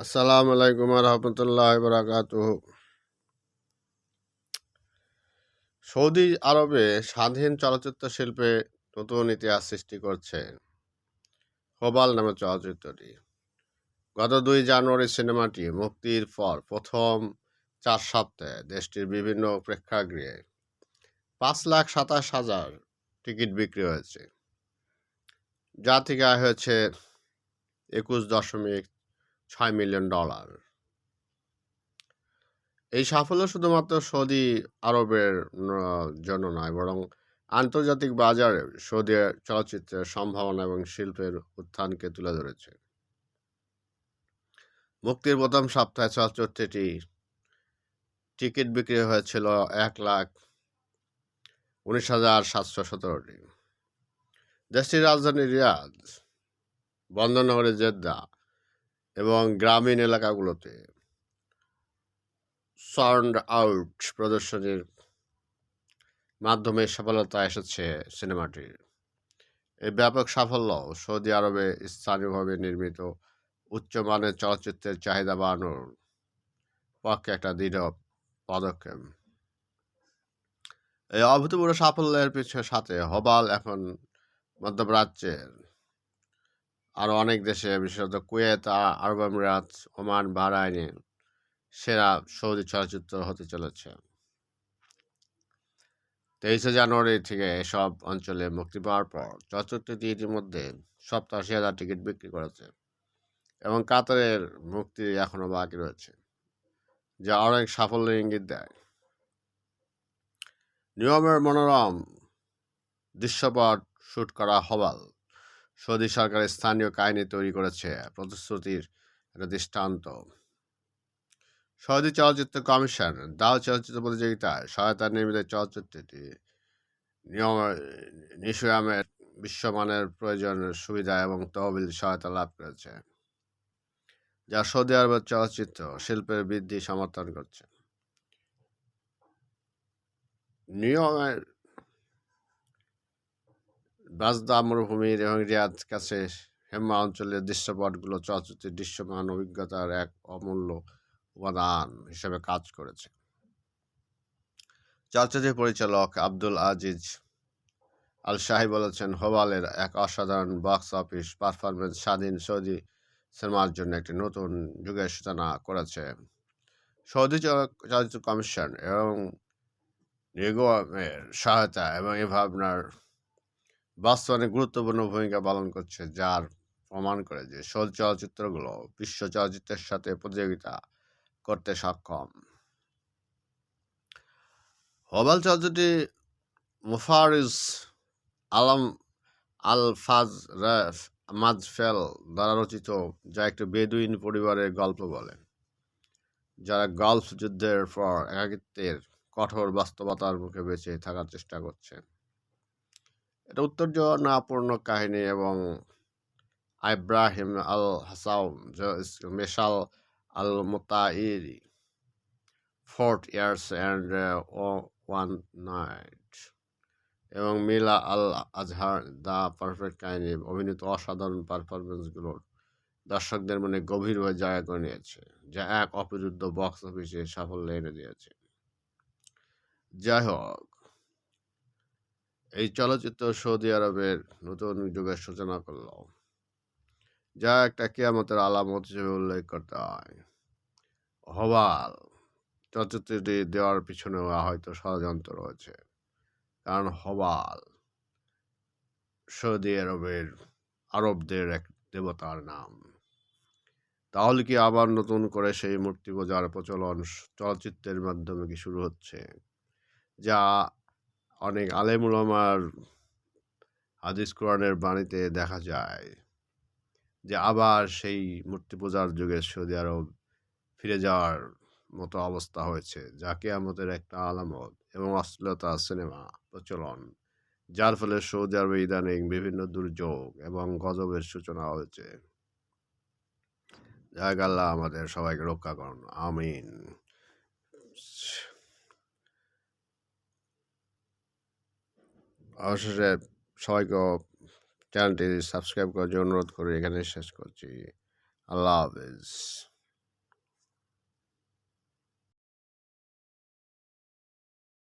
আসসালামু আলাইকুম রহমতুল্লাহ বরাকাত সৌদি আরবে স্বাধীন চলচ্চিত্র শিল্পে নতুন ইতিহাস সৃষ্টি করছে হোবাল নামে চলচ্চিত্রটি। গত দুই জানুয়ারি সিনেমাটি মুক্তির পর প্রথম চার সপ্তাহে দেশটির বিভিন্ন প্রেক্ষাগৃহে পাঁচ লাখ সাতাশ হাজার টিকিট বিক্রি হয়েছে। যা থেকে আয় হয়েছে একুশ দশমিক ছয় মিলিয়ন ডলার। এই সাফল্য শুধুমাত্র সৌদি আরবের জন্য নয়, বরং আন্তর্জাতিক বাজারে সৌদি চলচ্চিত্রের সম্ভাবনা এবং শিল্পের উত্থানকে তুলে ধরেছে। মুক্তির প্রথম সপ্তাহে চলচ্চিত্রটি টিকিট বিক্রি হয়েছিল এক লাখ উনিশ হাজার সাতশো সতেরোটি। দেশটির রাজধানী রিয়াদ বন্দরনগরী জেদ্দা এবং গ্রামীণ এলাকাগুলোতে। সাউন্ড আউট প্রদর্শনীর মাধ্যমে সফলতা এসেছে সিনেমাটির। এই ব্যাপক সাফল্য সৌদি আরবে স্থানীয়ভাবে নির্মিত উচ্চমানের চলচ্চিত্রের চাহিদা বাড়ানোর পক্ষে একটা দৃঢ় পদক্ষেপ। এই অভূতপূর্ব সাফল্যের পিছনে সাথে হবাল এখন মধ্যপ্রাচ্যের আরও অনেক দেশে, বিশেষত কুয়েত আরব আমিরাত ওমান, বাহরাইনে সেরা সৌদি চলচ্চিত্র হতে চলেছে। তেইশে জানুয়ারি থেকে এসব অঞ্চলে মুক্তি পাওয়ার পর চলচ্চিত্রটি ইতিমধ্যে সপ্তাশি হাজার টিকিট বিক্রি করেছে এবং কাতারের মুক্তি এখনও বাকি রয়েছে, যা অনেক সাফল্য ইঙ্গিত দেয়। নিয়মের মনোরম দৃশ্যপট শ্যুট করা হবাল। সৌদি সরকার স্থানীয় কাহিনী তৈরি করেছে, প্রতিশ্রুতির একটা দৃষ্টান্ত। সৌদি চলচ্চিত্র কমিশন, দাও চলচ্চিত্র প্রতিযোগিতায় সহায়তা নির্মিত চলচ্চিত্রটি নিয়ম নিশামের বিশ্বমানের প্রয়োজনের সুবিধা এবং তহবিল সহায়তা লাভ করেছে, যা সৌদি আরবের চলচ্চিত্র শিল্পের বৃদ্ধি সমর্থন করছে। নিয়মের বাজদা মরুভূমির এবং রিয়াদ কাছে হেম্মা অঞ্চলের দৃশ্যপটগুলো চলচ্চিত্রের দৃশ্যমান অভিজ্ঞতার এক অমূল্য উপাদান হিসেবে কাজ করেছে। চলচ্চিত্রের পরিচালক আব্দুল আজিজ আল শাহি বলেছেন, হোবালের এক অসাধারণ বক্স অফিস পারফরমেন্স স্বাধীন সৌদি সিনেমার জন্য একটি নতুন যুগের সূচনা করেছে। সৌদি চল- চলচ্চিত্র কমিশন এবং নিগমের সহায়তা এবং এই ভাবনার বাস্তবায়নে গুরুত্বপূর্ণ ভূমিকা পালন করছে, যার প্রমাণ করে যে সৌদি চলচ্চিত্রগুলো বিশ্ব চলচ্চিত্রের সাথে প্রতিযোগিতা করতে সক্ষম। হবাল চলচ্চিত্রটি মুফারিজ আলম আল ফাজ রেফ মাজফেল দ্বারা রচিত, যা একটি বেদুইন পরিবারের গল্প বলে, যারা গল্ফ যুদ্ধের পর একাকিত্বের কঠোর বাস্তবতার মুখে বেঁচে থাকার চেষ্টা করছে। এটা উত্তেজনাপূর্ণ কাহিনী এবং Ibrahim Al Hasawi Meshal Al Mutairi forty years and one night এবং মিলা আল আজহার দ্য পারফেক্ট কাহিনী, অভিনীত অসাধারণ পারফরমেন্সগুলোর দর্শকদের মনে গভীরভাবে জায়গা করে নিয়েছে, যা এক অবিরুদ্ধ বক্স অফিসে সাফল্য এনে দিয়েছে। যাই হোক এই চলচ্চিত্র সৌদি আরবের নতুন যুগের সূচনা করল, যা একটা কেয়ামতের আলামত হিসেবে উল্লেখ করতে হয়। হবাল চলচ্চিত্রটি দেওয়ার পিছনেও হয়তো ষড়যন্ত্র রয়েছে, কারণ হবাল সৌদি আরবের আরবদের এক দেবতার নাম। তাহলে কি আবার নতুন করে সেই মূর্তি পূজার প্রচলন চলচ্চিত্রের মাধ্যমে কি শুরু হচ্ছে, যা অনেক আলেম আলেমুলামার হাদিস কোরআনের বাণীতে দেখা যায় যে আবার সেই মূর্তি পূজার যুগে সৌদি আরব ফিরে যাওয়ার মতো অবস্থা হয়েছে, যা কেয়ামতের একটা আলামত এবং অশ্লীলতা, সিনেমা প্রচলন, যার ফলে সৌদি আরবে ইদানিং বিভিন্ন দুর্যোগ এবং গজবের সূচনা হয়েছে। যাক আমাদের সবাইকে রক্ষা করুন, আমিন। অবশেষে সবাইকে চ্যানেলটি সাবস্ক্রাইব করার জন্য অনুরোধ করে এখানে শেষ করছি। আল্লাহ হাফেজ।